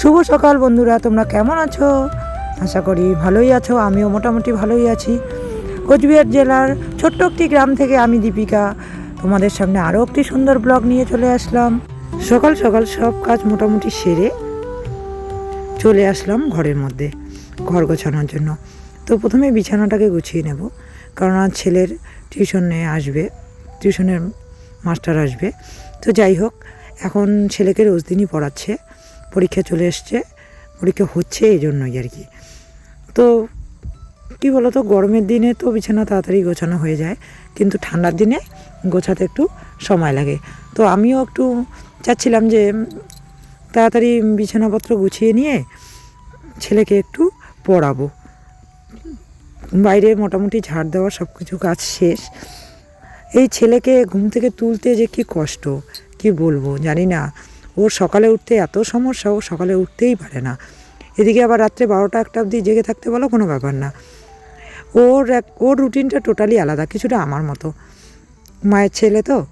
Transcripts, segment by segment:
শুভ সকাল বন্ধুরা, তোমরা কেমন আছো? আশা করি ভালোই আছো, আমিও মোটামুটি ভালোই আছি। কোচবিহার জেলার ছোট্ট একটি গ্রাম থেকে আমি দীপিকা। তোমাদের সামনে আরও একটি সুন্দর ব্লগ নিয়ে চলে আসলাম। সকাল সকাল সব কাজ মোটামুটি সেরে চলে আসলাম ঘরের মধ্যে, ঘর গোছানোর জন্য। তো প্রথমে বিছানাটাকে গুছিয়ে নেব, কারণ আজ ছেলের টিউশনে আসবে, টিউশনের মাস্টার আসবে। তো যাই হোক, এখন ছেলেকে রোজ দিনই পড়াচ্ছে। পরীক্ষা চলে এসছে। পরীক্ষা হচ্ছে এই জন্যই আর কি। তো কী বলতো, গরমের দিনে তো বিছানা তাড়াতাড়ি গোছানো হয়ে যায়, কিন্তু ঠান্ডার দিনে গোছাতে একটু সময় লাগে। তো আমিও একটু চাচ্ছিলাম যে তাড়াতাড়ি বিছানাপত্র গুছিয়ে নিয়ে ছেলেকে একটু পড়াবো। বাইরে মোটামুটি ঝাড় দেওয়া সব কিছু কাজ শেষ। এই ছেলেকে ঘুম থেকে তুলতে যে কি কষ্ট, কি বলব? জানি না। ওর সকালে উঠতে এত সমস্যা, ও সকালে উঠতেই পারে না। এদিকে আবার রাত্রে বারোটা একটা অবধি জেগে থাকতে বলো, কোনো ব্যাপার না। ওর এক, ওর রুটিনটা টোটালি আলাদা, কিছুটা আমার মতো। মায়ের ছেলে তো,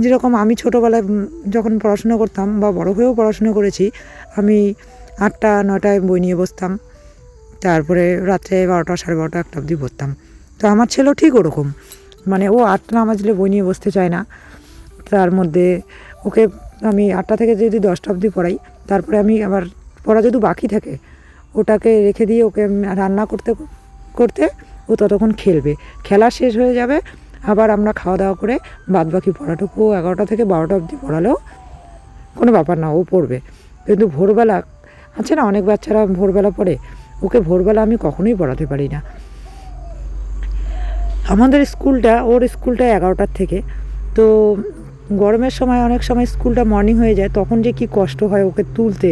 যেরকম আমি ছোটোবেলায় যখন পড়াশুনো করতাম বা বড় হয়েও পড়াশুনো করেছি, আমি আটটা নটায় বই নিয়ে বসতাম। তারপরে রাত্রে বারোটা, সাড়ে বারোটা একটা অবধি পড়তাম। তো আমার ছেলেও ঠিক ওরকম। মানে ও আটটা না বাজলে বই নিয়ে বসতে চায় না। তার মধ্যে ওকে আমি আটটা থেকে যদি দশটা অবধি পড়াই, তারপরে আমি আবার পড়া যদি বাকি থাকে, ওটাকে রেখে দিয়ে ওকে রান্না করতে করতে ও ততক্ষণ খেলবে। খেলা শেষ হয়ে যাবে, আবার আমরা খাওয়া দাওয়া করে বাদ বাকি পড়াটুকু এগারোটা থেকে বারোটা অবধি পড়ালেও কোনো ব্যাপার না, ও পড়বে। কিন্তু ভোরবেলা, আছে না অনেক বাচ্চারা ভোরবেলা পড়ে, ওকে ভোরবেলা আমি কখনোই পড়াতে পারি না। আমাদের স্কুলটা, ওর স্কুলটা এগারোটার থেকে, তো গরমের সময় অনেক সময় স্কুলটা মর্নিং হয়ে যায়, তখন যে কি কষ্ট হয় ওকে তুলতে।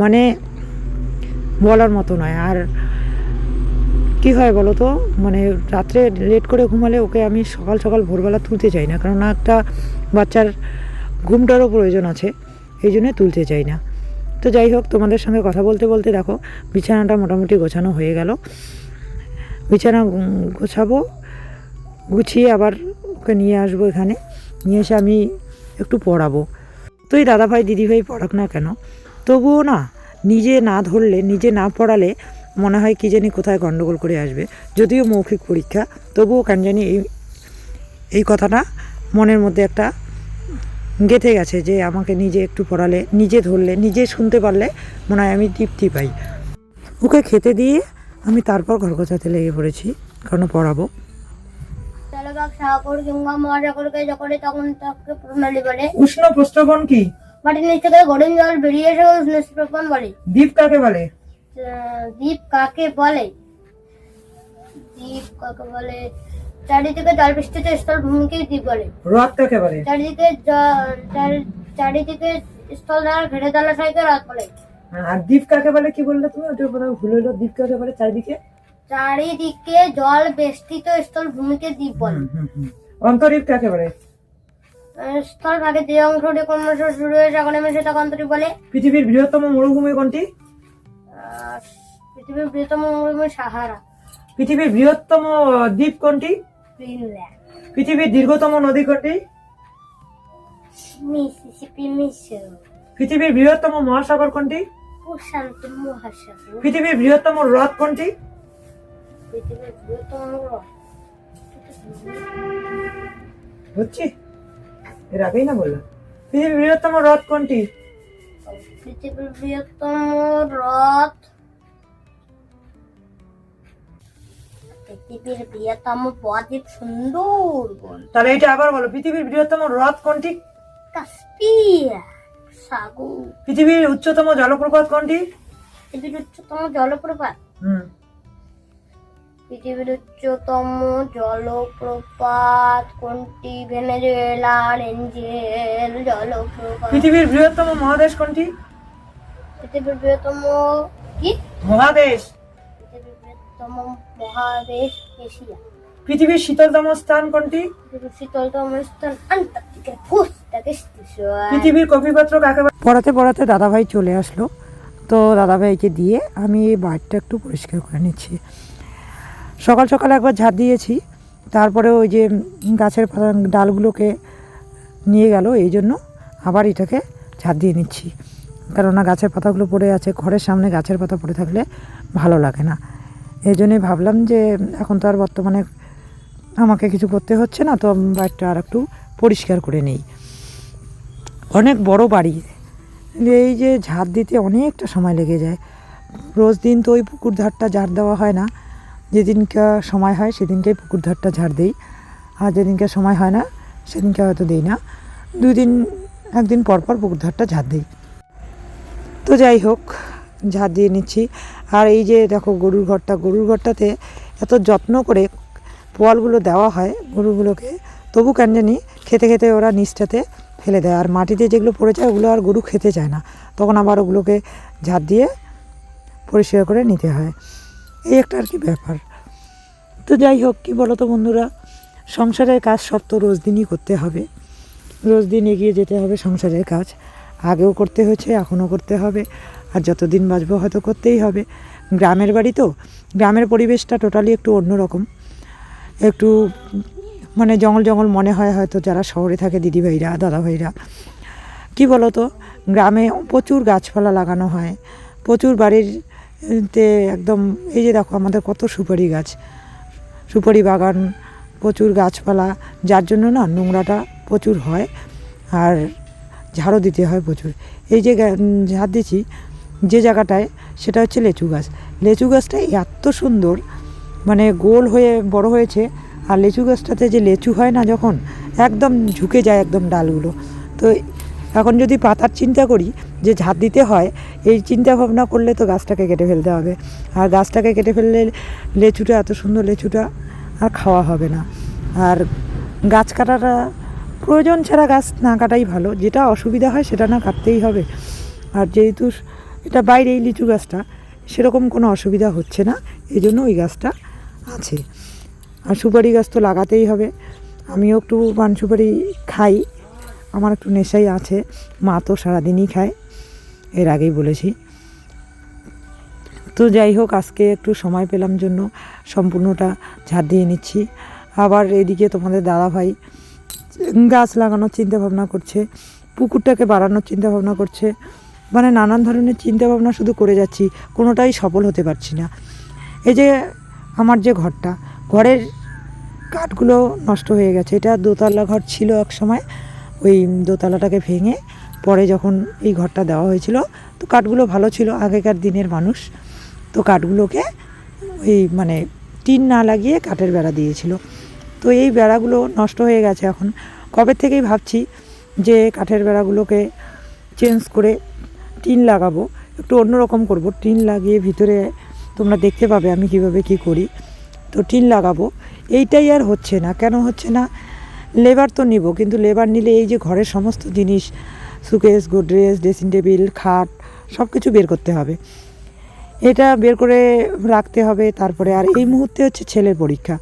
মানে বলার মতো নয়। আর কি হয় বলো তো? মানে রাত্রে লেট করে ঘুমালে ওকে আমি সকাল সকাল ভোরবেলা তুলতে চাই না কারণ একটা বাচ্চার ঘুমটারও প্রয়োজন আছে, এই জন্যে তুলতে চাই না। তো যাই হোক, তোমাদের সঙ্গে কথা বলতে বলতে দেখো, বিছানাটা মোটামুটি গোছানো হয়ে গেল। বিছানা গোছাবো, গুছিয়ে আবার ওকে নিয়ে আসব এখানে। নিয়ে এসে আমি একটু পড়াবো। তুই দাদাভাই, দিদিভাই পড়াক না কেন? তবুও না, নিজে না ধরলে, নিজে না পড়ালে মনে হয় কি জানি কোথায় গণ্ডগোল করে আসবে। যদিও মৌখিক পরীক্ষা, তবুও কেন জানি এই এই কথাটা মনের মধ্যে একটা গেঁথে গেছে যে আমাকে নিজে একটু পড়ালে, নিজে ধরলে, নিজে শুনতে পারলে মনে হয় আমি তৃপ্তি পাই। ওকে খেতে দিয়ে আমি তারপর ঘর গোছাতে লেগে পড়েছি, কারণ পড়াবো। জলবাগ সাগর কিংবা মহাসাগরকে যখন তখন তাকে প্রণালী বলে। উষ্ণ প্রস্রবণ কি? মাটির নিচ থেকে গরম জল বেরিয়ে এসে উষ্ণস্রবণ বলে। দ্বীপ কাকে বলে? দ্বীপ কাকে বলে? দ্বীপ কাকে বলে? চারিদিকে স্থল ভূমিকে দ্বীপ বলে। হ্রদ কাকে বলে? চারিদিকে চারিদিকে স্থল দ্বারা ঘেরে জলাশয়কে হ্রদ বলে। আর দ্বীপ কাকে বলে কি বললে তুমি? ওটা ভুল হলো। দ্বীপ কাকে বলে চারিদিকে? চারিদিকে জল বেষ্টিত স্থল ভূমিকে দ্বীপ বলে অন্তরীপ কাকে বলে স্থল ভাগে যে অংশটি ক্রমশ শুরু হয়ে সাগরে মিশে তাকে অন্তরীপ বলে। পৃথিবীর বৃহত্তম মরুভূমি কোনটি? পৃথিবীর বৃহত্তম মরুভূমি সাহারা। পৃথিবীর বৃহত্তম দ্বীপ কোনটি? গ্রিনল্যান্ড পৃথিবীর দীর্ঘতম নদী কোনটি? মিসিসিপি পৃথিবীর বৃহত্তম মহাসাগর কোনটি? প্রশান্ত মহাসাগর। পৃথিবীর বৃহত্তম হ্রদ কোনটি? বৃহত্তম এর আগেই না বললাম। পৃথিবীর বৃহত্তম হ্রদ কোনটি? পৃথিবীর বৃহত্তম হ্রদ। পৃথিবীর বৃহত্তম বদ্বীপ সুন্দরবন। তাহলে এটা আবার বলো পৃথিবীর বৃহত্তম হ্রদ কোনটি? কাস্পিয়া সাগর। পৃথিবীর উচ্চতম জলপ্রপাত কোনটি? পৃথিবীর উচ্চতম জলপ্রপাত। হুম। পৃথিবীর উচ্চতম জলপ্রপাত কোনটি? ভেনেজুয়েলা রেঞ্জেল জলপ্রপাত। পৃথিবীর বৃহত্তম মহাদেশ কোনটি? পৃথিবীর বৃহত্তম কি? মহাদেশ। পৃথিবীর বৃহত্তম মহাদেশ এশিয়া। পৃথিবীর শীতলতম স্থান কোনটি? শীতলতম স্থান আন্টার্কটিকা পৃথিবীর কপিপত্র কাকে পড়াতে পড়াতে দাদাভাই চলে আসলো। তো দাদাভাইকে দিয়ে আমি এই বাড়িটা একটু পরিষ্কার করে নিচ্ছি। সকাল সকাল একবার ঝাড় দিয়েছি। তারপরে ওই যে গাছের ডালগুলোকে নিয়ে গেল, এই জন্য আবার এটাকে ঝাড় দিয়ে নিচ্ছি। কেননা গাছের পাতাগুলো পড়ে আছে, ঘরের সামনে গাছের পাতা পড়ে থাকলে ভালো লাগে না। এই জন্যই ভাবলাম যে এখন তো আর বর্তমানে আমাকে কিছু করতে হচ্ছে না, তো বাড়িটা আর একটু পরিষ্কার করে নিই। অনেক বড় বাড়ি, এই যে ঝাড় দিতে অনেকটা সময় লেগে যায়। রোজ দিন তো ওই পুকুর ধারটা ঝাড় দেওয়া হয় না। যেদিনকে সময় হয় সেদিনকে পুকুর ধারটা ঝাড় দিই। আর যেদিনকে সময় হয় না, সেদিনকে হয়তো দিই না। দুই দিন একদিন পর পর পুকুর ধারটা ঝাড় দিই। তো যাই হোক, ঝাড় দিয়ে নিচ্ছি। আর এই যে দেখো গরুর ঘরটা, গরুর ঘরটাতে এত যত্ন করে পোয়ালগুলো দেওয়া হয় গরুগুলোকে, তবু কেন জানি খেতে খেতে ওরা নিচটাতে ফেলে দেয়। আর মাটিতে যেগুলো পড়ে যায়, ওগুলো আর গরু খেতে চায় না। তখন আবার ওগুলোকে ঝাড় দিয়ে পরিষ্কার করে নিতে হয়। এই একটা আর কি ব্যাপার। তো যাই হোক, কি বলো তো বন্ধুরা, সংসারের কাজ সব তো রোজ দিনই করতে হবে। রোজ দিন এগিয়ে যেতে হবে সংসারের কাজ। আগেও করতে হয়েছে, এখনও করতে হবে। আর যতদিন বাঁচবো হয়তো করতেই হবে। গ্রামের বাড়ি তো, গ্রামের পরিবেশটা টোটালি একটু অন্যরকম একটু মানে জঙ্গল জঙ্গল মনে হয় হয়তো যারা শহরে থাকে দিদিভাইরা, দাদাভাইরা। কী বলো তো গ্রামে প্রচুর গাছপালা লাগানো হয়। প্রচুর বাড়ির তে একদম, এই যে দেখো আমাদের কত সুপারি গাছ। সুপারি বাগান, প্রচুর গাছপালা, যার জন্য না নোংরাটা প্রচুর হয়, আর ঝাড়ও দিতে হয় প্রচুর। এই যে ঝাড় দিচ্ছি, যে জায়গাটায়, সেটা হচ্ছে লেচু গাছ। লেচু গাছটা এত সুন্দর মানে গোল হয়ে বড় হয়েছে, আর লেচু গাছটাতে যে লেচু হয় না যখন, একদম ঝুঁকে যায় একদম ডালগুলো। তো এখন যদি পাতার চিন্তা করি যে ঝাড় দিতে হয়, এই চিন্তা ভাবনা করলে তো গাছটাকে কেটে ফেলতে হবে। আর গাছটাকে কেটে ফেললে লেচুটা, এত সুন্দর লেচুটা আর খাওয়া হবে না। আর গাছ কাটাটা প্রয়োজন ছাড়া গাছ না কাটাই ভালো। যেটা অসুবিধা হয় সেটা না কাটতেই হবে। আর যেহেতু এটা বাইরে এই লিচু গাছটা, সেরকম কোনো অসুবিধা হচ্ছে না। এই জন্য ওই গাছটা আছে। আর সুপারি গাছ তো লাগাতেই হবে। আমিও একটু পান সুপারি খাই। আমার একটু নেশাই আছে। মা তো সারাদিনই খায়, এর আগেই বলেছি। তো যাই হোক, আজকে একটু সময় পেলাম জন্য সম্পূর্ণটা ঝাড় দিয়ে নিচ্ছি। আবার এদিকে তোমাদের দাদা ভাই গাছ লাগানোর চিন্তা ভাবনা করছে, পুকুরটাকে বাড়ানোর চিন্তা ভাবনা করছে। মানে নানান ধরনের চিন্তা ভাবনা শুধু করে যাচ্ছি, কোনোটাই সফল হতে পারছি না। এই যে আমার যে ঘরটা, ঘরের কাঠগুলো নষ্ট হয়ে গেছে। এটা দোতলা ঘর ছিল এক সময় ওই দোতলাটাকে ভেঙে পরে যখন এই ঘরটা দেওয়া হয়েছিল, তো কাঠগুলো ভালো ছিল, আগেকার দিনের মানুষ। তো কাঠগুলোকে ওই মানে টিন না লাগিয়ে কাঠের বেড়া দিয়েছিল। তো এই বেড়াগুলো নষ্ট হয়ে গেছে এখন। কবে থেকেই ভাবছি যে কাঠের বেড়াগুলোকে চেঞ্জ করে টিন লাগাবো, একটু অন্যরকম করব। টিন লাগিয়ে ভিতরে তোমরা দেখতে পাবে আমি কীভাবে কি করি। তো টিন লাগাবো। এইটাই আর হচ্ছে না। কেন হচ্ছে না? লেবার তো নিব, কিন্তু লেবার নিলে এই যে ঘরের সমস্ত জিনিস সুকেস গোদরেজ ড্রেসিং টেবিল খাট সব কিছু বের করতে হবে। এটা বের করে রাখতে হবে, তারপরে আর এই মুহূর্তে হচ্ছে ছেলের পরীক্ষা।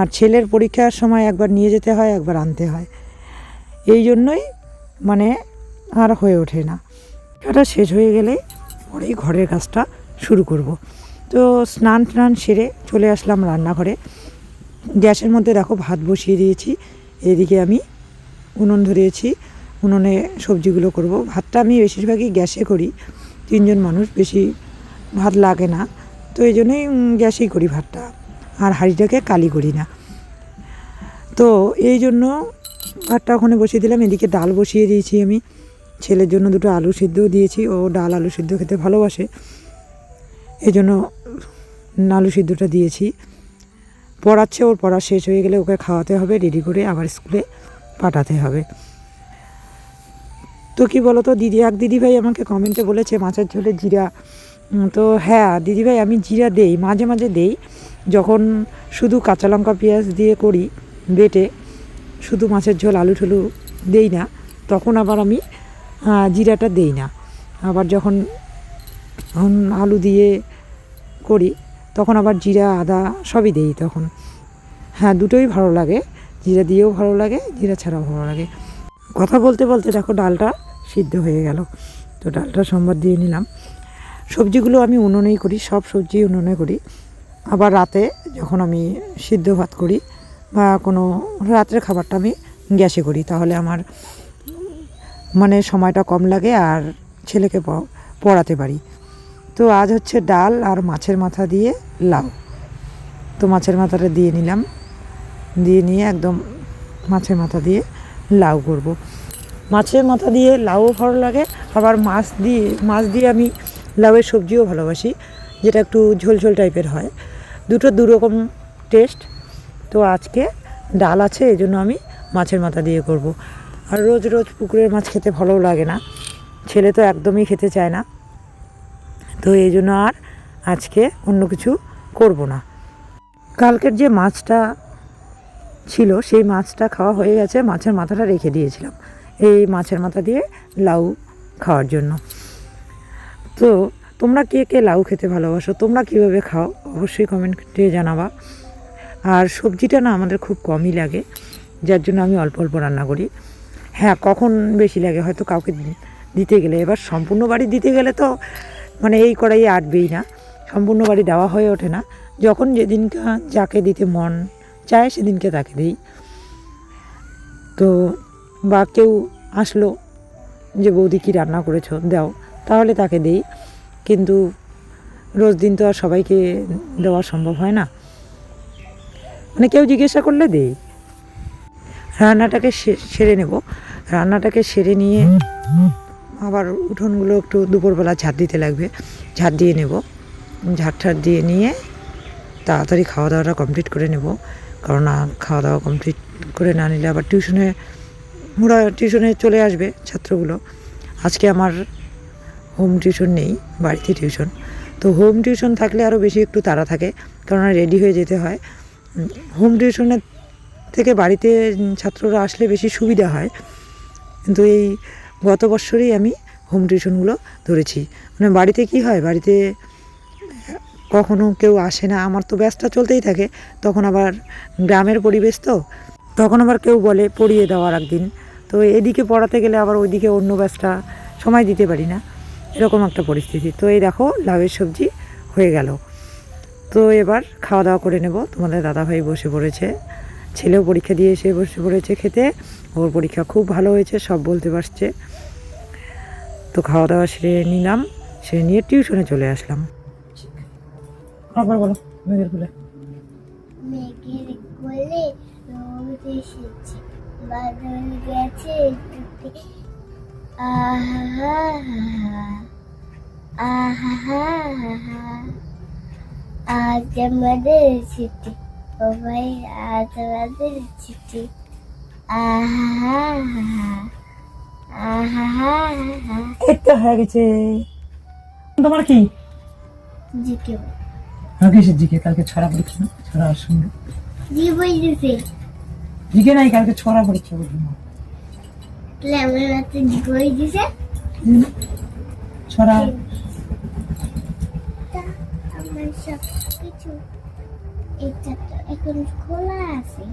আর ছেলের পরীক্ষার সময় একবার নিয়ে যেতে হয়, একবার আনতে হয়। এই জন্যই মানে আর হয়ে ওঠে না। এটা শেষ হয়ে গেলে পরেই ঘরের কাজটা শুরু করব। তো স্নান টান সেরে চলে আসলাম রান্নাঘরে। গ্যাসের মধ্যে দেখো ভাত বসিয়ে দিয়েছি। এদিকে আমি উনুন ধরিয়েছি, উনুনে সবজিগুলো করব। ভাতটা আমি বেশিরভাগই গ্যাসে করি, তিনজন মানুষ, বেশি ভাত লাগে না। তো এই জন্যই গ্যাসেই করি ভাতটা। আর হাঁড়িটাকে কালি করি না। তো এই জন্য ভাতটা ওখানে বসিয়ে দিলাম। এদিকে ডাল বসিয়ে দিয়েছি আমি। ছেলের জন্য দুটো আলু সিদ্ধও দিয়েছি। ও ডাল আলু সিদ্ধ খেতে ভালোবাসে। এই জন্য আলু সিদ্ধটা দিয়েছি। পড়াচ্ছে, ওর পড়া শেষ হয়ে গেলে ওকে খাওয়াতে হবে রেডি করে আবার স্কুলে পাঠাতে হবে। তো কি বলো তো দিদি, এক দিদিভাই আমাকে কমেন্টে বলেছে, মাছের ঝোলে জিরা। তো হ্যাঁ দিদিভাই, আমি জিরা দেই, মাঝে মাঝে দেই। যখন শুধু কাঁচা লঙ্কা, পেঁয়াজ দিয়ে করি বেটে, শুধু মাছের ঝোল, আলু ঠুলু দেই না, তখন আবার আমি জিরাটা দেই না। আবার যখন আলু দিয়ে করি তখন আবার জিরা, আদা সবই দেই তখন। হ্যাঁ দুটোই ভালো লাগে। জিরা দিয়েও ভালো লাগে, জিরা ছাড়াও ভালো লাগে। কথা বলতে বলতে দেখো ডালটা সিদ্ধ হয়ে গেল। তো ডালটা সোমবার দিয়ে নিলাম। সবজিগুলো আমি উনুনেই করি, সব সবজি উনুনে করি। আবার রাতে যখন আমি সিদ্ধ ভাত করি বা কোনো রাত্রের খাবারটা আমি গ্যাসে করি, তাহলে আমার মানে সময়টা কম লাগে আর ছেলেকে পড়াতে পারি। তো আজ হচ্ছে ডাল আর মাছের মাথা দিয়ে লাউ। তো মাছের মাথাটা দিয়ে নিলাম। দিয়ে নিয়ে একদম মাছের মাথা দিয়ে লাউ করব। মাছের মাথা দিয়ে লাউও ভালো লাগে। আবার মাছ দিয়ে মাছ দিয়ে আমি লাউয়ের সবজিও ভালোবাসি, যেটা একটু ঝোল ঝোল টাইপের হয়। দুটো দুরকম টেস্ট। তো আজকে ডাল আছে এই জন্য আমি মাছের মাথা দিয়ে করব। আর রোজ রোজ পুকুরের মাছ খেতে ভালোও লাগে না। ছেলে তো একদমই খেতে চায় না। তো এই জন্য আর আজকে অন্য কিছু করব না। কালকের যে মাছটা ছিল, সেই মাছটা খাওয়া হয়ে গেছে। মাছের মাথাটা রেখে দিয়েছিলাম এই মাছের মাথা দিয়ে লাউ খাওয়ার জন্য। তো তোমরা কে কে লাউ খেতে ভালোবাসো, তোমরা কীভাবে খাও অবশ্যই কমেন্টে জানাবা। আর সবজিটা না আমাদের খুব কমই লাগে, যার জন্য আমি অল্প অল্প রান্না করি। হ্যাঁ কখন বেশি লাগে হয়তো কাউকে দিতে গেলে, এবার সম্পূর্ণ বাড়ি দিতে গেলে তো মানে এই কড়াই আটবেই না সম্পূর্ণ বাড়ি দেওয়া হয়ে ওঠে না। যখন যেদিনকে যাকে দিতে মন চায় সেদিনকে তাকে দিই। তো বা কেউ আসলো যে, বৌদি কী রান্না করেছ? দাও। তাহলে তাকে দিই। কিন্তু রোজ দিন তো আর সবাইকে দেওয়া সম্ভব হয় না। মানে কেউ জিজ্ঞাসা করলে দেই। রান্নাটাকে সেরে নেব। রান্নাটাকে সেরে নিয়ে আবার উঠোনগুলো একটু দুপুরবেলা ঝাড় দিতে লাগবে। ঝাড় দিয়ে নেব। ঝাড় ঠাড় দিয়ে নিয়ে তাড়াতাড়ি খাওয়া দাওয়াটা কমপ্লিট করে নেব। কারণ খাওয়া দাওয়া কমপ্লিট করে না নিলে আবার টিউশনে ওরা টিউশনে চলে আসবে ছাত্রগুলো। আজকে আমার হোম টিউশন নেই, বাড়িতে টিউশন তো হোম টিউশন থাকলে আরও বেশি একটু তাড়া থাকে, কারণ রেডি হয়ে যেতে হয়। হোম টিউশনের থেকে বাড়িতে ছাত্ররা আসলে বেশি সুবিধা হয়। কিন্তু এই গত বছরেই আমি হোম টিউশনগুলো ধরেছি। মানে বাড়িতে কি হয়? বাড়িতে, কখনো কেউ আসে না। আমার তো ব্যস্ত চলতেই থাকে। তখন আবার গ্রামের পরিবেশ তো। তখন আবার কেউ বলে পড়িয়ে দেওয়ার একদিন। তো এদিকে পড়াতে গেলে আবার ওইদিকে অন্য ব্যস্তা সময় দিতে পারি না। এরকম একটা পরিস্থিতি। তো এই দেখো, লাউয়ের সবজি হয়ে গেল। তো এবার খাওয়া দাওয়া করে নেব। তোমাদের দাদাভাই বসে পড়েছে। ছেলেও পরীক্ষা দিয়ে এসে বসে পড়েছে খেতে। ওর পরীক্ষা খুব ভালো হয়েছে, সব বলতে পারছে। তো খাওয়া দাওয়া সেরে নিলাম, সেরে নিয়ে টিউশনে চলে আসলাম। আবার বলো মেঘের কুলে। মেঘের কোলে রোদ এসেছে, বাদল গেছে আহা আহা আজ আমাদের ছুটি ও ভাই আজ আমাদের ছুটি। একটা হয়ে গেছে। তোমার কি? জিকে হ্যাঁ কিসের জিকে? কালকে ছড়া না? ছড়া শুনবে জি বলতেছে। জিকে নাই কালকে ছড়া পরীক্ষা বুঝলি না তাহলে আমার জিকে হয়ে দিছে ছড়া। আমার সব কিছু এটা তো এখন খোলা আছে।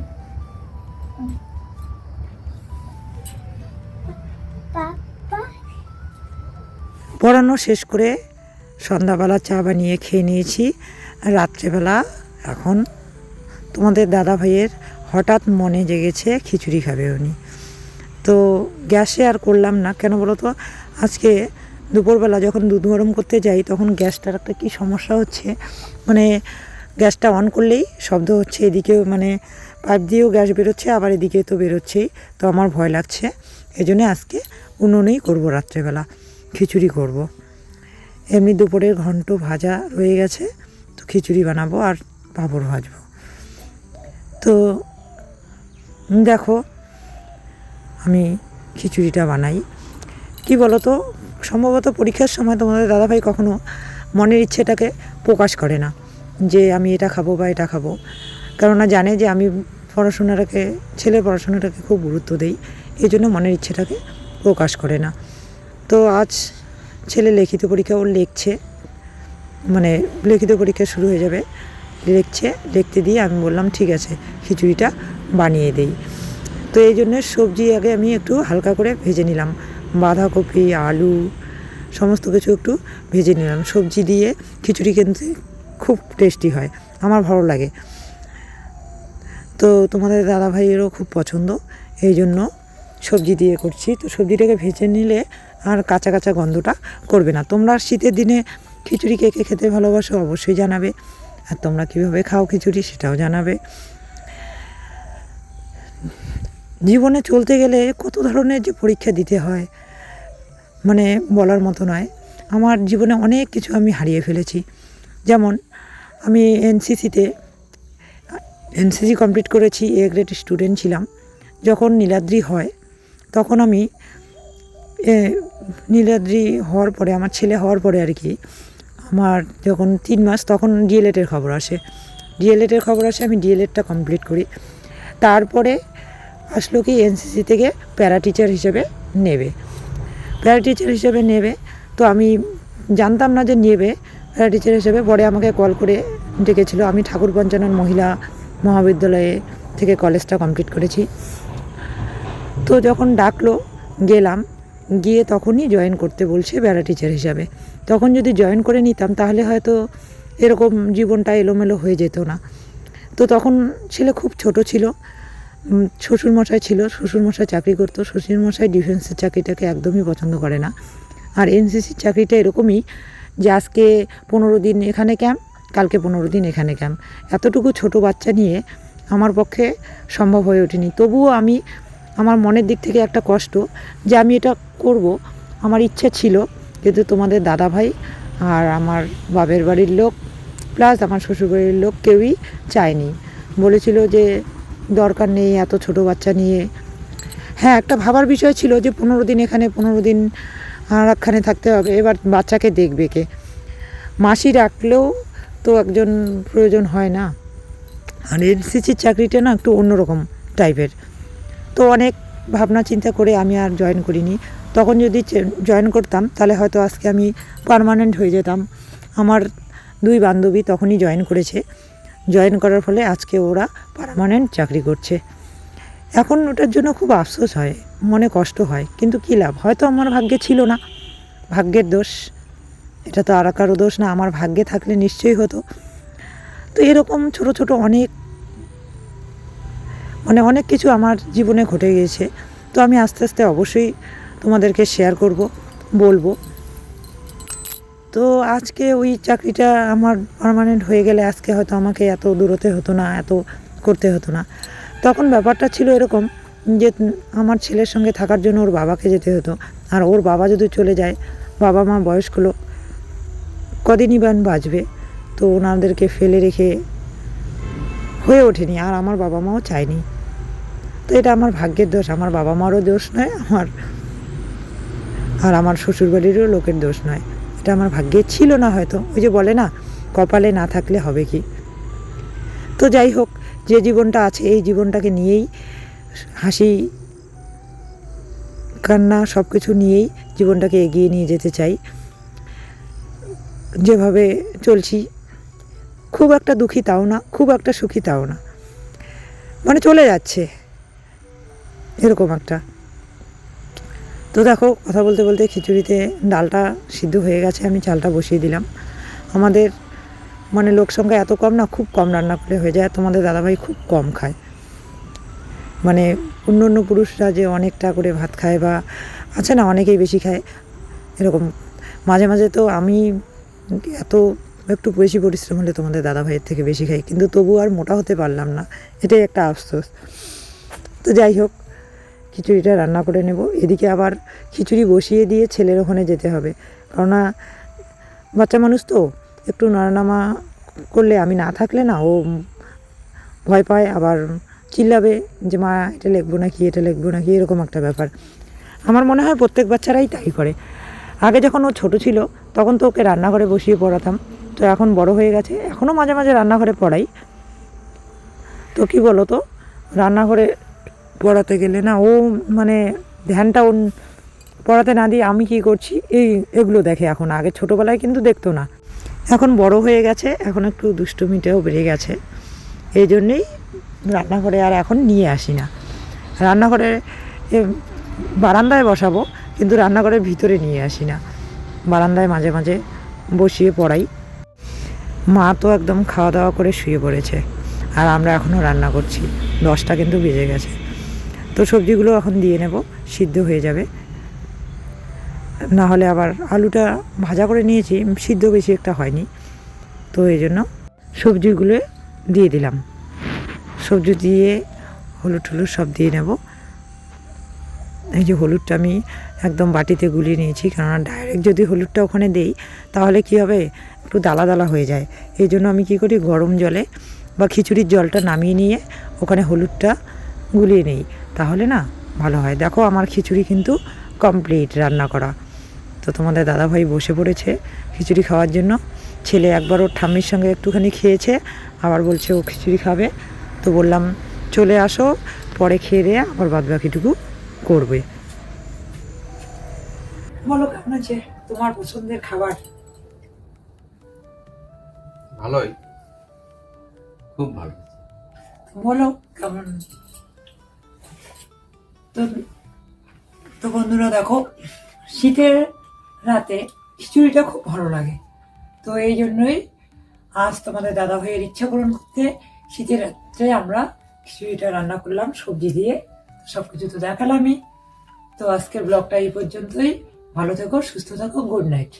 পড়ানো শেষ করে সন্ধ্যাবেলা চা বানিয়ে খেয়ে নিয়েছি। রাত্রেবেলা এখন তোমাদের দাদা ভাইয়ের হঠাৎ মনে জেগেছে খিচুড়ি খাবে উনি। তো গ্যাসে আর করলাম না। কেন বলো তো? আজকে দুপুরবেলা যখন দুধ গরম করতে যাই তখন গ্যাসটার একটা কী সমস্যা হচ্ছে? মানে গ্যাসটা অন করলেই শব্দ হচ্ছে, এদিকেও মানে পাইপ দিয়েও গ্যাস বেরোচ্ছে, আবার এদিকে তো বেরোচ্ছেই। তো আমার ভয় লাগছে এই জন্য আজকে উনুনেই করব রাত্রেবেলা, খিচুড়ি করব। এমনি দুপুরের ঘন্ট ভাজা রয়ে গেছে, তো খিচুড়ি বানাবো আর পাঁপড় ভাজবো। তো দেখো, আমি খিচুড়িটা বানাই। কি বলো তো সম্ভবত পরীক্ষার সময় তোমাদের দাদাভাই কখনো মনের ইচ্ছেটাকে প্রকাশ করে না। যে আমি এটা খাব বা এটা খাব। কেননা জানে যে আমি পড়াশোনাটাকে ছেলের পড়াশোনাটাকে খুব গুরুত্ব দেই। এই জন্য মনের ইচ্ছেটাকে প্রকাশ করে না। তো আজ ছেলে লিখিত পরীক্ষা ওর লিখছে। মানে লিখিত পরীক্ষা শুরু হয়ে যাবে। লিখছে, লিখতে দিয়ে আমি বললাম, ঠিক আছে, খিচুড়িটা বানিয়ে দিই। তো এই জন্য সবজি আগে আমি একটু হালকা করে ভেজে নিলাম। বাঁধাকপি, আলু, সমস্ত কিছু একটু ভেজে নিলাম। সবজি দিয়ে খিচুড়ি কিন্তু খুব টেস্টি হয়, আমার ভালো লাগে। তো তোমাদের দাদা ভাইয়েরও খুব পছন্দ, এই জন্য সবজি দিয়ে করছি। তো সবজিটাকে ভেজে নিলে আর কাঁচা কাঁচা গন্ধটা করবে না। তোমরা শীতের দিনে খিচুড়ি কে কে খেতে ভালোবাসো অবশ্যই জানাবে। আর তোমরা কীভাবে খাও খিচুড়ি সেটাও জানাবে। জীবনে চলতে গেলে কত ধরনের যে পরীক্ষা দিতে হয় মানে বলার মতো নয়। আমার জীবনে অনেক কিছু আমি হারিয়ে ফেলেছি। যেমন আমি এনসিসিতে এনসিসি কমপ্লিট করেছি এ গ্রেড স্টুডেন্ট ছিলাম। যখন নীলাদ্রি হয়, তখন আমি নীলাদ্রি হওয়ার পরে, আমার ছেলে হওয়ার পরে আর কি, আমার যখন তিন মাস, তখন ডিএলএডের খবর আসে। ডিএলএডের খবর আসে, আমি ডিএলএডটা কমপ্লিট করি। তারপরে আসলো কি এনসিসি থেকে প্যারা টিচার হিসেবে নেবে। প্যারা টিচার হিসেবে নেবে, তো আমি জানতাম না যে নেবে টিচার হিসেবে পরে আমাকে কল করে ডেকেছিল। আমি ঠাকুর পঞ্চানন মহিলা মহাবিদ্যালয়ে থেকে কলেজটা কমপ্লিট করেছি। তো যখন ডাকলো, গেলাম, গিয়ে তখনই জয়েন করতে বলছে প্যারা টিচার হিসাবে। তখন যদি জয়েন করে নিতাম, তাহলে হয়তো এরকম জীবনটা এলোমেলো হয়ে যেত না। তো তখন ছেলে খুব ছোট ছিল শ্বশুরমশাই ছিল, শ্বশুরমশাই চাকরি করতো, শ্বশুরমশাই ডিফেন্সের চাকরিটাকে একদমই পছন্দ করে না। আর এনসিসির চাকরিটা এরকমই যে আজকে পনেরো দিন এখানে ক্যাম্প, কালকে পনেরো দিন এখানে ক্যাম্প। এতটুকু ছোট বাচ্চা নিয়ে আমার পক্ষে সম্ভব হয়ে ওঠেনি। তবুও আমি, আমার মনের দিক থেকে একটা কষ্ট যে আমি এটা করব। আমার ইচ্ছা ছিল কিন্তু তোমাদের দাদা ভাই আর আমার বাবের বাড়ির লোক, প্লাস আমার শ্বশুরবাড়ির লোক কেউই চায়নি। বলেছিল যে দরকার নেই এত ছোট বাচ্চা নিয়ে। হ্যাঁ একটা ভাবার বিষয় ছিল যে পনেরো দিন এখানে, পনেরো দিন একখানে থাকতে হবে। এবার বাচ্চাকে দেখবে কে। মাসি রাখলেও তো একজন প্রয়োজন হয় না। আর এনসিসির চাকরিটা না একটু অন্যরকম টাইপের। তো অনেক ভাবনা চিন্তা করে আমি আর জয়েন করিনি। তখন যদি জয়েন করতাম, তাহলে হয়তো আজকে আমি পারমানেন্ট হয়ে যেতাম। আমার দুই বান্ধবী তখনই জয়েন করেছে। জয়েন করার ফলে আজকে ওরা পারমানেন্ট চাকরি করছে। এখন ওটার জন্য খুব আফসোস হয়, মনে কষ্ট হয়, কিন্তু কী লাভ? হয়তো আমার ভাগ্যে ছিল না, ভাগ্যের দোষ। এটা তো আর কারও দোষ না, আমার ভাগ্যে থাকলে নিশ্চয়ই হতো। তো এরকম ছোট ছোট অনেক মানে অনেক কিছু আমার জীবনে ঘটে গিয়েছে। তো আমি আস্তে আস্তে অবশ্যই তোমাদেরকে শেয়ার করব, বলব। তো আজকে ওই চাকরিটা আমার পার্মানেন্ট হয়ে গেলে আজকে হয়তো আমাকে এত দূরতে হতো না, এত করতে হতো না। তখন ব্যাপারটা ছিল এরকম যে আমার ছেলের সঙ্গে থাকার জন্য ওর বাবাকে যেতে হতো। আর ওর বাবা যদি চলে যায়, বাবা মা বয়স্ক লোক, কদিনই বান বাঁচবে, তো ওনাদেরকে ফেলে রেখে হয়ে ওঠেনি। আর আমার বাবা মাও চায়নি। তো এটা আমার ভাগ্যের দোষ। আমার বাবা মারও দোষ নয়, আমার আর আমার শ্বশুরবাড়িরও লোকের দোষ নয়। এটা আমার ভাগ্যে ছিল না হয়তো। ওই যে বলে না, কপালে না থাকলে হবে কি? তো যাই হোক যে জীবনটা আছে, এই জীবনটাকে নিয়েই হাসি, কান্না সব কিছু নিয়েই জীবনটাকে এগিয়ে নিয়ে যেতে চাই। যেভাবে চলছি, খুব একটা দুঃখী তাও না, খুব একটা সুখী তাও না। মানে চলে যাচ্ছে, এরকম একটা। তো দেখো, কথা বলতে বলতে খিচুড়িতে ডালটা সিদ্ধ হয়ে গেছে, আমি চালটা বসিয়ে দিলাম। আমাদের মানে লোক সংখ্যা এত কম না, খুব কম রান্না করে হয়ে যায়। তোমাদের দাদাভাই খুব কম খায়। মানে অন্য অন্য পুরুষরা যে অনেকটা করে ভাত খায় বা আছে না, অনেকেই বেশি খায়, এরকম। মাঝে মাঝে তো আমি এত একটু বেশি পরিশ্রম হলে তোমাদের দাদা ভাইয়ের থেকে বেশি খাই, কিন্তু তবু আর মোটা হতে পারলাম না। এটাই একটা আফসোস। তো যাই হোক, খিচুড়িটা রান্না করে নেব। এদিকে আবার খিচুড়ি বসিয়ে দিয়ে ছেলের ওখানে যেতে হবে। কেননা বাচ্চা মানুষ তো। একটু নাড়ানামা করলে আমি না থাকলে না, ও ভয় পায়, আবার চিল্লাবে যে, মা, এটা লিখব নাকি, এটা লিখব নাকি? এরকম একটা ব্যাপার। আমার মনে হয় প্রত্যেক বাচ্চারাই তাই করে। আগে যখন ও ছোট ছিল, তখন তো ওকে রান্নাঘরে বসিয়ে পড়াতাম। তো এখন বড় হয়ে গেছে, এখনও মাঝে মাঝে রান্নাঘরে পড়াই। তো কি বলো তো রান্নাঘরে পড়াতে গেলে না, ও মানে ধ্যানটা ওর পড়াতে না দিয়ে আমি কি করছি? এই, এগুলো দেখে এখন। আগে ছোটোবেলায় কিন্তু দেখতো না। এখন বড় হয়ে গেছে, এখন একটু দুষ্টুমিটাও বেড়ে গেছে। এই জন্যেই রান্নাঘরে আর এখন নিয়ে আসি না। রান্নাঘরে বারান্দায় বসাবো, কিন্তু রান্নাঘরের ভিতরে নিয়ে আসি না। বারান্দায় মাঝে মাঝে বসিয়ে পড়াই। মা তো একদম খাওয়া দাওয়া করে শুয়ে পড়েছে, আর আমরা এখনও রান্না করছি। দশটা কিন্তু বেজে গেছে। তো সবজিগুলো এখন দিয়ে নেব, সিদ্ধ হয়ে যাবে। না হলে আবার আলুটা ভাজা করে নিয়েছি, সিদ্ধ বেশি একটা হয়নি। তো এই জন্য সবজিগুলো দিয়ে দিলাম। সবজি দিয়ে হলুদ টলুদ সব দিয়ে নেব। এই যে হলুদটা আমি একদম বাটিতে গুলিয়ে নিয়েছি, কেননা ডাইরেক্ট যদি হলুদটা ওখানে দেই, তাহলে কি হবে? একটু দালা দালা হয়ে যায়। এই জন্য আমি কি করি? গরম জলে বা খিচুড়ির জলটা নামিয়ে নিয়ে ওখানে হলুদটা গুলিয়ে নিই। তাহলে না, ভালো হয়। দেখো আমার খিচুড়ি কিন্তু কমপ্লিট রান্না করা। তো তোমাদের দাদাভাই বসে পড়েছে খিচুড়ি খাওয়ার জন্য। ছেলে একবার ওর ঠাম্মির সঙ্গে একটুখানি খেয়েছে আবার বলছে ও খিচুড়ি খাবে। তো বললাম চলে আসো পরে খেয়ে দিয়ে আবার বাদ বাকিটুকু করবে। বলো কেমন আছে? তোমার পছন্দের খাবার? ভালোই। খুব ভালো। বলো কেমন? তো তো বন্ধুরা দেখো শীতের রাতে খিচুড়িটা খুব ভালো লাগে। তো এই জন্যই আজ তোমাদের দাদা ভাইয়ের ইচ্ছা পূরণ করতে শীতের রাত্রে আমরা খিচুড়িটা রান্না করলাম, সবজি দিয়ে। সব কিছু তো দেখালামই। তো আজকের ব্লগটা এই পর্যন্তই। ভালো থেকো, সুস্থ থাকো, গুড নাইট।